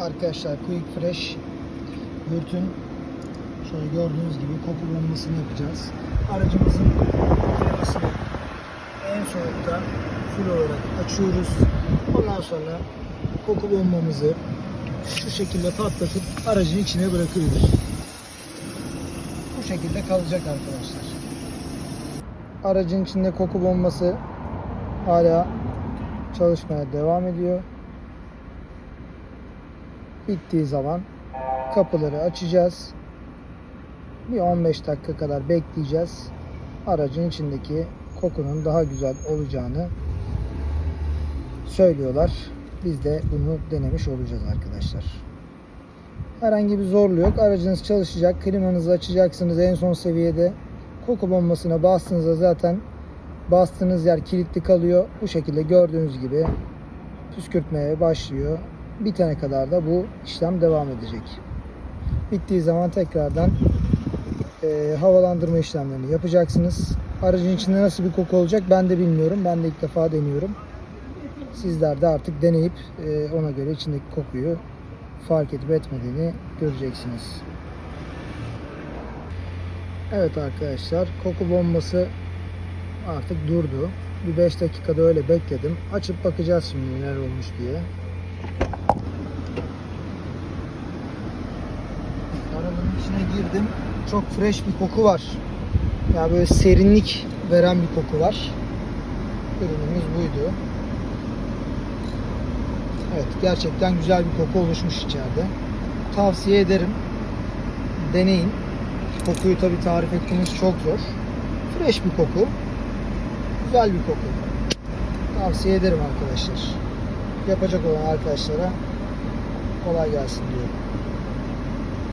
Arkadaşlar Quick Fresh Yurt'un şöyle gördüğünüz gibi koku bombasını yapacağız. Aracımızın klimasını en soğukta full olarak açıyoruz. Ondan sonra koku şu şekilde patlatıp aracın içine bırakıyoruz. Bu şekilde kalacak arkadaşlar. Aracın içinde koku bombası hala çalışmaya devam ediyor. Bittiği zaman kapıları açacağız. Bir 15 dakika kadar bekleyeceğiz. Aracın içindeki kokunun daha güzel olacağını söylüyorlar. Biz de bunu denemiş olacağız arkadaşlar. Herhangi bir zorluğu yok. Aracınız çalışacak. Klimanızı açacaksınız en son seviyede. Koku bombasına bastığınızda zaten bastığınız yer kilitli kalıyor. Bu şekilde gördüğünüz gibi püskürtmeye başlıyor. Bitene kadar da bu işlem devam edecek. Bittiği zaman tekrardan e, havalandırma işlemlerini yapacaksınız. Aracın içinde nasıl bir koku olacak ben de bilmiyorum. Ben de ilk defa deniyorum. Sizler de artık deneyip e, ona göre içindeki kokuyu fark edip etmediğini göreceksiniz. Evet arkadaşlar koku bombası artık durdu. Bir 5 dakikada öyle bekledim. Açıp bakacağız şimdi neler olmuş diye. Arabanın içine girdim. Çok fresh bir koku var. Ya böyle serinlik veren bir koku var. Ürünümüz buydu. Evet gerçekten güzel bir koku oluşmuş içeride. Tavsiye ederim. Deneyin. Kokuyu tabi tarif etmeniz çok zor. Fresh bir koku. Güzel bir koku. Tavsiye ederim arkadaşlar. Yapacak olan arkadaşlara kolay gelsin diyorum.